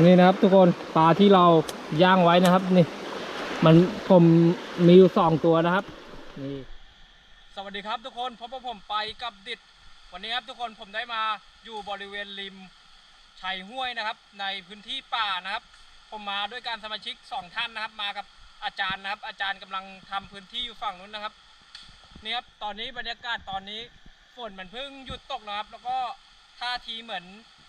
นี่นะครับทุกคนปลาที่เราย่างไว้นะครับ นี่ มันผมมีอยู่สองตัวนะครับนี่สวัสดีครับทุกคนพบกับผมไปกับดิดวันนี้ครับทุกคนผมได้มาอยู่บริเวณริมชัยห้วยนะครับ ในพื้นที่ป่านะครับ ผมมาด้วยการสมาชิกสองท่านนะครับ มากับอาจารย์นะครับ อาจารย์กำลังทำพื้นที่อยู่ฝั่งนู้นนะครับนี่ครับตอนนี้บรรยากาศตอนนี้ฝนมันเพิ่งหยุดตกนะครับ แล้วก็ท่าทีเหมือน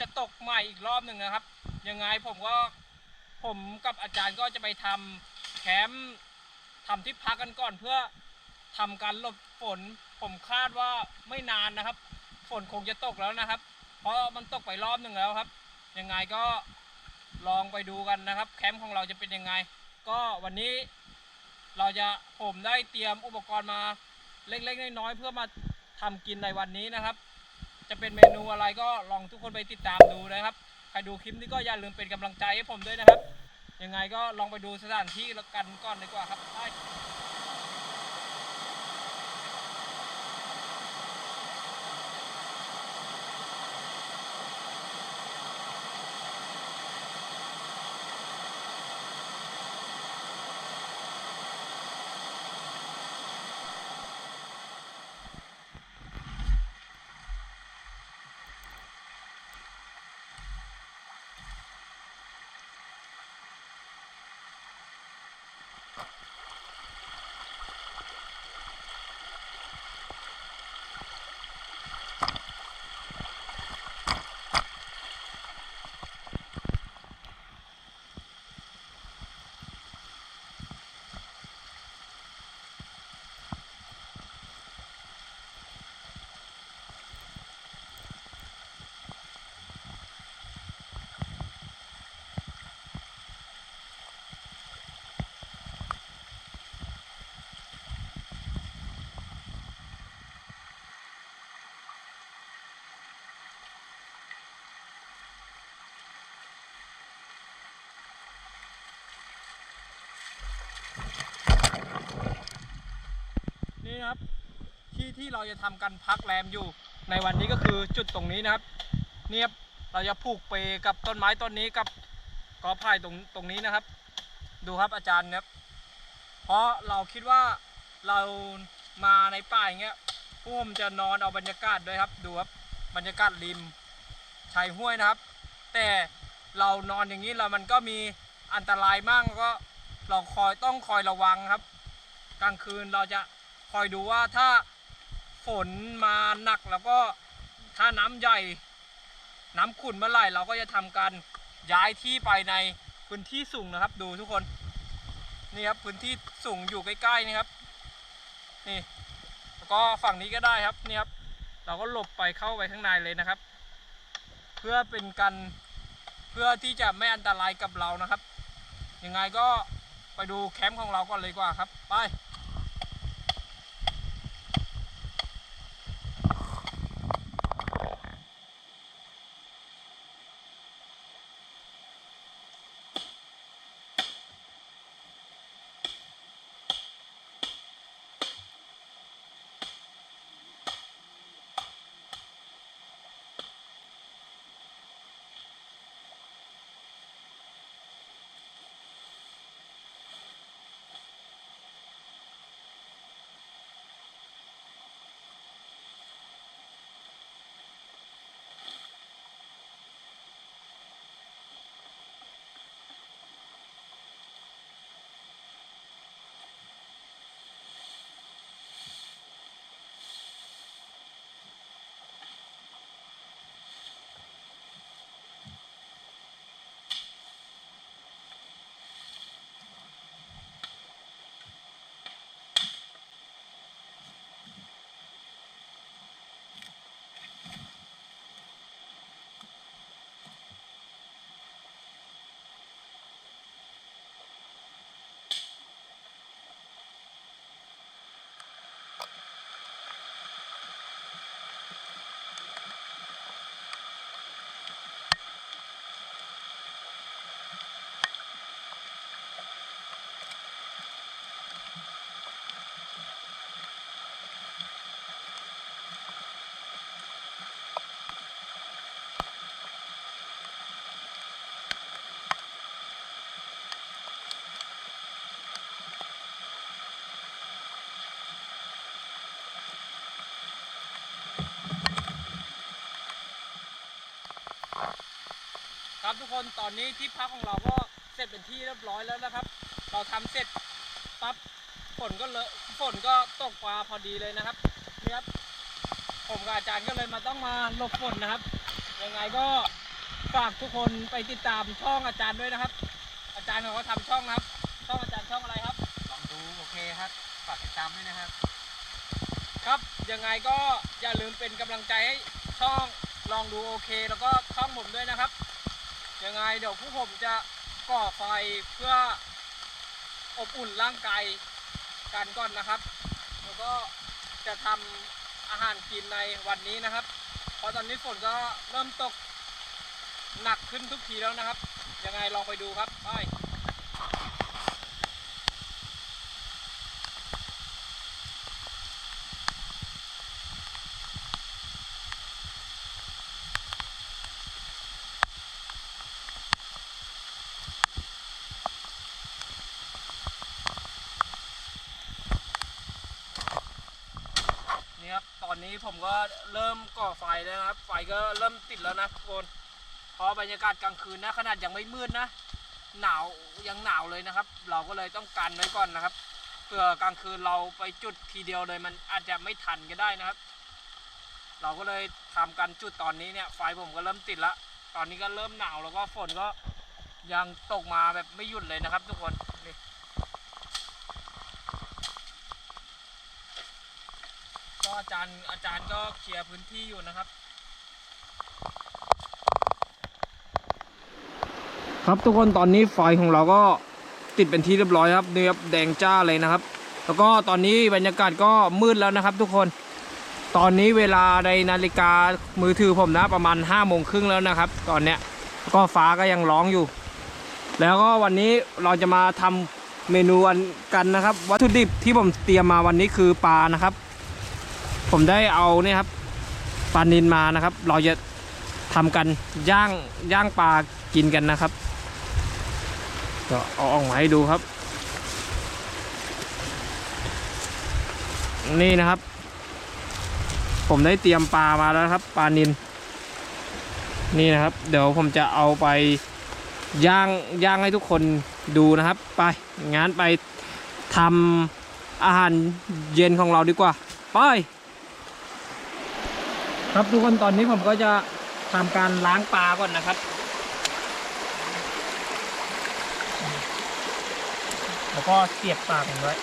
จะตกใหม่อีกรอบหนึ่งนะครับ ยังไงผมก็ผมกับอาจารย์ก็จะไปทำแคมป์ทำที่พักกันก่อนเพื่อทำการหลบฝน ผมคาดว่าไม่นานนะครับ ฝนคงจะตกแล้วนะครับ เพราะมันตกไปรอบหนึ่งแล้วครับยังไงก็ลองไปดูกันนะครับ แคมป์ของเราจะเป็นยังไง ก็วันนี้เราจะผมได้เตรียมอุปกรณ์มาเล็กๆน้อยๆเพื่อมาทำกินในวันนี้นะครับ จะเป็นเมนูอะไรก็ลองทุกคนไปติดตามดูนะครับ รดูคลิปนี้ก็อย่าลืมเป็นกำลังใจให้ผมด้วยนะครับ ยังไงก็ลองไปดูสถานที่กันก่อนดีกว่าครับไป นี่นะครับ ที่ที่เราจะทำกันพักแรมอยู่ ในวันนี้ก็คือจุดตรงนี้นะครับ เนี่ยครับเราจะผูกเปกับต้นไม้ต้นนี้กับกอไผ่ตรงตรงนี้นะครับ ดูครับอาจารย์ครับ เพราะเราคิดว่าเรามาในป่าอย่างเงี้ยพวกผมจะนอนเอาบรรยากาศด้วยครับ ดูครับบรรยากาศริมชายห้วยนะครับ แต่เรานอนอย่างนี้แล้วมันก็มีอันตรายมากแล้วก็เราคอยต้องคอยระวังครับ กลางคืนเราจะ คอยดูว่าถ้าฝนมาหนักแล้วก็ถ้าน้ำใหญ่ น้ำขุ่นเมื่อไหร่เราก็จะทำการย้ายที่ไปในพื้นที่สูงนะครับ ดูทุกคนนี่ครับพื้นที่สูงอยู่ใกล้ๆนี่ครับนี่แล้วก็ฝั่งนี้ก็ได้ครับนี่ครับ เราก็หลบไปเข้าไปข้างในเลยนะครับ เพื่อเป็นการเพื่อที่จะไม่อันตรายกับเรานะครับยังไงก็ไปดูแคมป์ของเราก่อนเลยกว่าครับ ไป ทุกคนตอนนี้ที่พักของเราก็เสร็จเป็นที่เรียบร้อยแล้วนะครับ เราทำเสร็จปั๊บฝนก็เลอะฝนก็ตกมาพอดีเลยนะครับนี่ครับผมกับอาจารย์ก็เลยมาต้องมาหลบฝนนะครับยังไงก็ฝากทุกคนไปติดตามช่องอาจารย์ด้วยนะครับ อาจารย์เขาก็ทำช่องนะครับช่องอาจารย์ช่องอะไรครับลองดูโอเคครับฝากติดตามด้วยนะครับ ครับยังไงก็อย่าลืมเป็นกำลังใจให้ช่องลองดูโอเค แล้วก็ช่องผมด้วยนะครับ ยังไงเดี๋ยวผู้ผมจะก่อไฟเพื่ออบอุ่นร่างกายกันก่อนนะครับ แล้วก็จะทำอาหารกินในวันนี้นะครับ เพราะตอนนี้ฝนก็เริ่มตกหนักขึ้นทุกทีแล้วนะครับ ยังไงลองไปดูครับไป นี้ผมก็เริ่มก่อไฟแล้วนะครับ ไฟก็เริ่มติดแล้วนะทุกคนเพราะบรรยากาศกลางคืนนะขนาดยังไม่มืดนะ หนาวยังหนาวเลยนะครับ เราก็เลยต้องกันไว้ก่อนนะครับเผื่อกลางคืนเราไปจุดทีเดียวเลยมันอาจจะไม่ทันก็ได้นะครับ เราก็เลยทำกันจุดตอนนี้เนี่ยไฟผมก็เริ่มติดละตอนนี้ก็เริ่มหนาวแล้วก็ฝนก็ยังตกมาแบบไม่หยุดเลยนะครับ ทุกคน นี่ ก็ อาจารย์อาจารย์ก็เคลียร์พื้นที่อยู่นะครับ ครับทุกคนตอนนี้ไฟของเราก็ติดเป็นที่เรียบร้อยครับเนี่ครับแดงจ้าเลยนะครับ แล้วก็ตอนนี้บรรยากาศก็มืดแล้วนะครับ ทุกคนตอนนี้เวลาในนาฬิกามือถือผมนะประมาณ5้าโมงครึ่งแล้วนะครับ ตอนเนี้ยก็ฟ้าก็ยังร้องอยู่ แล้วก็วันนี้เราจะมาทำเมนูกันกันนะครับ วัตถุดิบที่ผมเตรียมมาวันนี้คือปลานะครับ ผมได้เอาเนี่ยครับปลานินมานะครับ เราจะทำกันย่างย่างปลากินกันนะครับก็เอาออกมาให้ดูครับ นี่นะครับ ผมได้เตรียมปลามาแล้วครับปลานินนี่นะครับ เดี๋ยวผมจะเอาไปย่างย่างให้ทุกคนดูนะครับ ไปงั้นไปทำอาหารเย็นของเราดีกว่า ไป ครับทุกคนตอนนี้ผมก็จะทำการล้างปลาก่อนนะครับ แล้วก็เสียบปลาผมไว้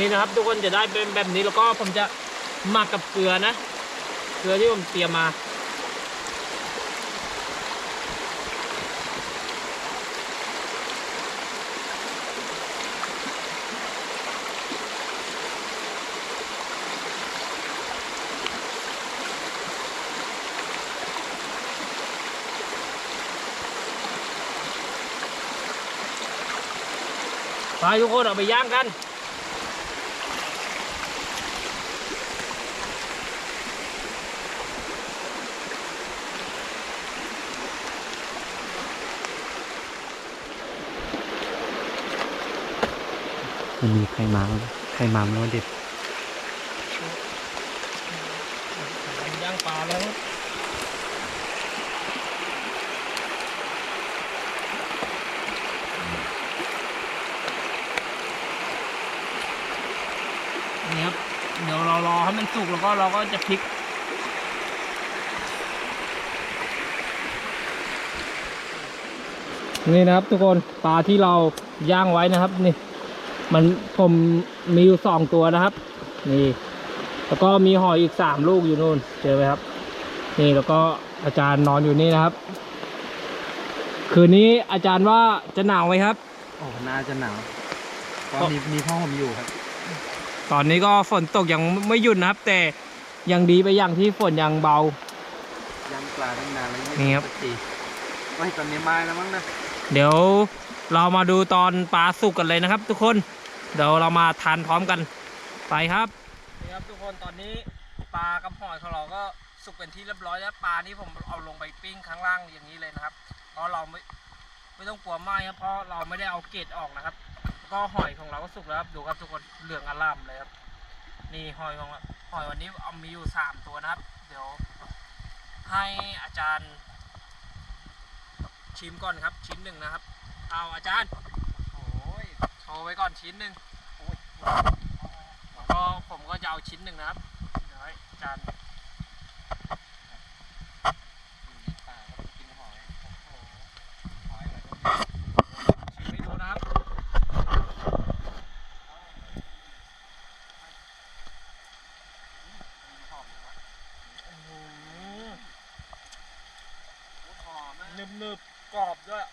นี่นะครับทุกคนจะได้เป็นแบบนี้แล้วก็ผมจะหมักกับเกลือนะ เกลือที่ผมเตรียมมา ไปทุกคนเอาไปย่างกัน มันมีใครมาใครมาแล้วเด็ดย่างปลาแล้วนี่ครับเดี๋ยวเรารอให้มันสุกแล้วก็เราก็จะพลิกนี่นะครับทุกคนปลาที่เราย่างไว้นะครับนี่ มันผมมีอยู่สองตัวนะครับ นี่ แล้วก็มีหอยอีกสามลูกอยู่นู่นเจอไหมครับ นี่แล้วก็อาจารย์นอนอยู่นี่นะครับ คืนนี้อาจารย์ว่าจะหนาวไหมครับโอ้น่าจะหนาวเพราะมีมีพ่อผมอยู่ครับ ตอนนี้ก็ฝนตกยังไม่หยุดนะครับ แต่ยังดีไปอย่างที่ฝนยังเบาย่างปลาตั้งนานแล้วนี่ครับสักทีว่าตอนนี้มาแล้วมั้งนะเดี๋ยวเรามาดูตอนปลาสุกกันเลยนะครับ ทุกคน เดี๋ยวเรามาทานพร้อมกันไปครับนี่ครับทุกคนตอนนี้ปลากับหอยของเราก็สุกเป็นที่เรียบร้อยแล้วปลานี่ผมเอาลงไปปิ้งข้างล่างอย่างนี้เลยนะครับเพราะเราไม่ไม่ต้องกลัวไหม้ครับเพราะเราไม่ได้เอาเกล็ดออกนะครับ ก็หอยของเราก็สุกแล้วครับดูครับทุกคนเหลืองอร่ามเลยครับนี่หอยของเราหอยวันนี้เอามีอยู่สามตัวนะครับ เดี๋ยวให้อาจารย์ชิมก่อนครับชิ้นหนึ่งนะครับ เอาอาจารย์ ยโชว์ไว้ก่อนชิ้นหนึ่งโอ้ยก็ผมก็จะเอาชิ้นหนึ่งนะครับเดี๋ยวให้อาจารย์อยู่ในป่าก็กินหอยโอ้โหหอยอะไรก็มีชิมให้ดูนะครับหอมนะโอ้โหหอมมากหนึบหนึบๆกรอบด้วย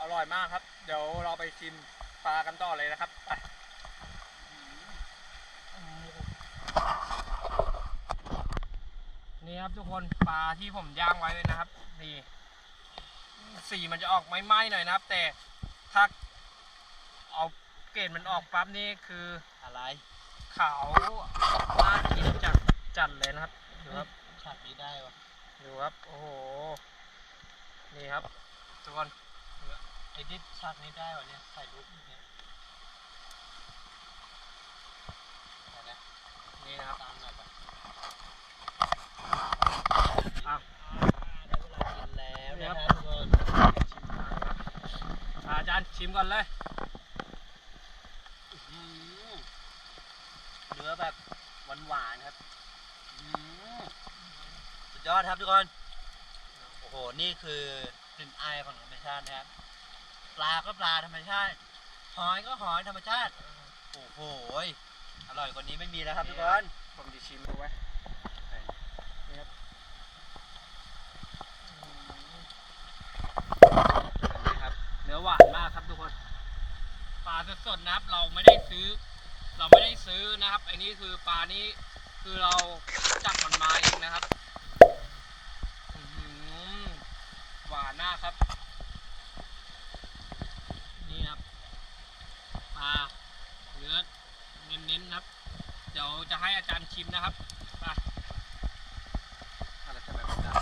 อร่อยมากครับ เดี๋ยวเราไปชิมปลากันต่อเลยนะครับไปนี่ครับทุกคนปลาที่ผมย่างไว้เลยนะครับนี่สีมันจะออกไม่ไหม้หน่อยนะครับ แต่ถ้าเอาเกล็ดมันออกปั๊บนี่คืออะไรขาวน่ากินจัดจัดเลยนะครับดูครับฉากนี้ได้วะดูครับโอ้โหนี่ครับทุกคน ไอ้ดิฉากนี้ได้วะเนี่ยถ่ายรูปเนี่ยไปนะนี่นะครับตามหน่อยปะอะได้เวลากินแล้วนะครับทุกคนอะอาจารย์ชิมก่อนเลยอื้อหือเนื้อแบบหวานๆครับอื้อหือสุดยอดครับทุกคน โอ้โห นี่คือกลิ่นอายของธรรมชาตินะครับ ปลาก็ปลาธรรมชาติ หอยก็หอยธรรมชาติ โอ้โหอร่อยกว่านี้ไม่มีแล้วครับทุกคนผมจะชิมดูไว้นี่ครับนี่ครับ เนื้อหวานมากครับทุกคน ปลาสดๆนะครับ เราไม่ได้ซื้อ เราไม่ได้ซื้อนะครับไอ้นี่คือปลานี้คือเราจับมันมาเองนะครับอื้อหือหวานมากครับ นี่ครับ ปลาเนื้อ เน้นนะครับ เดี๋ยวจะให้อาจารย์ชิมนะครับไปอะไรทำไมมันดัง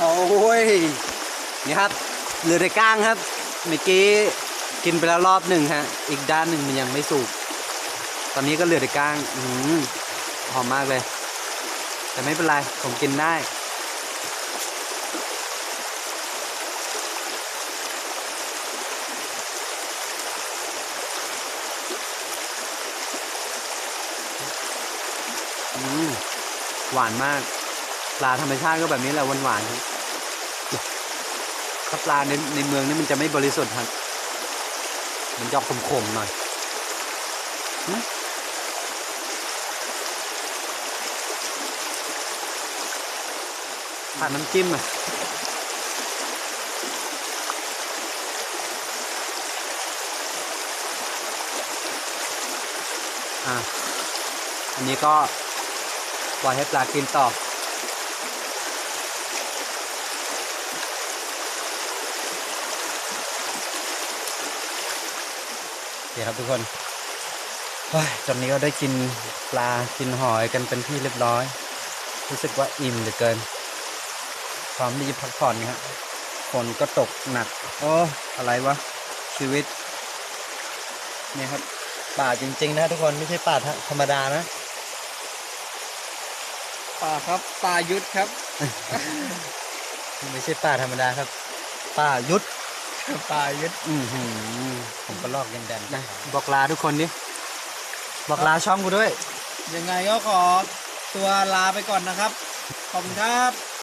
โอ้ย นี่ครับเรือในก้างครับ เมื่อกี้กินไปแล้วรอบหนึ่งฮะ อีกด้านหนึ่งมันยังไม่สุก ตอนนี้ก็เหลือแต่ก้างอืมหอมมากเลย แต่ไม่เป็นไร ผมกินได้ อืม หวานมาก ปลาธรรมชาติก็แบบนี้แหละหวานหวานๆครับถ้าปลาในในเมืองนี่มันจะไม่บริสุทธิ์ครับ มันจะขมๆหน่อยอ ผ่านน้ำจิ้มอะอะอันนี้ก็ปล่อยให้ปลากินต่อ โอเคครับทุกคนตอนนี้ก็ได้กินปลากินหอยกันเป็นที่เรียบร้อย รู้สึกว่าอิ่มเหลือเกิน พร้อมที่จะพักผ่อนครับฝนก็ตกหนักโอ้อะไรวะ ชีวิต เนี่ยครับ ป่าจริง ๆ นะทุกคนไม่ใช่ป่าธรรมดานะ ป่าครับปลายุทธครับ ไม่ใช่ป่าธรรมดาครับ ป่ายุทธปลายุทธอือหือผมก็ลอกยันแดนนะบอกลาทุกคนดิบอกลาช่องกูด้วย ยังไงก็ขอตัวลาไปก่อนนะครับ ขอบคุณครับ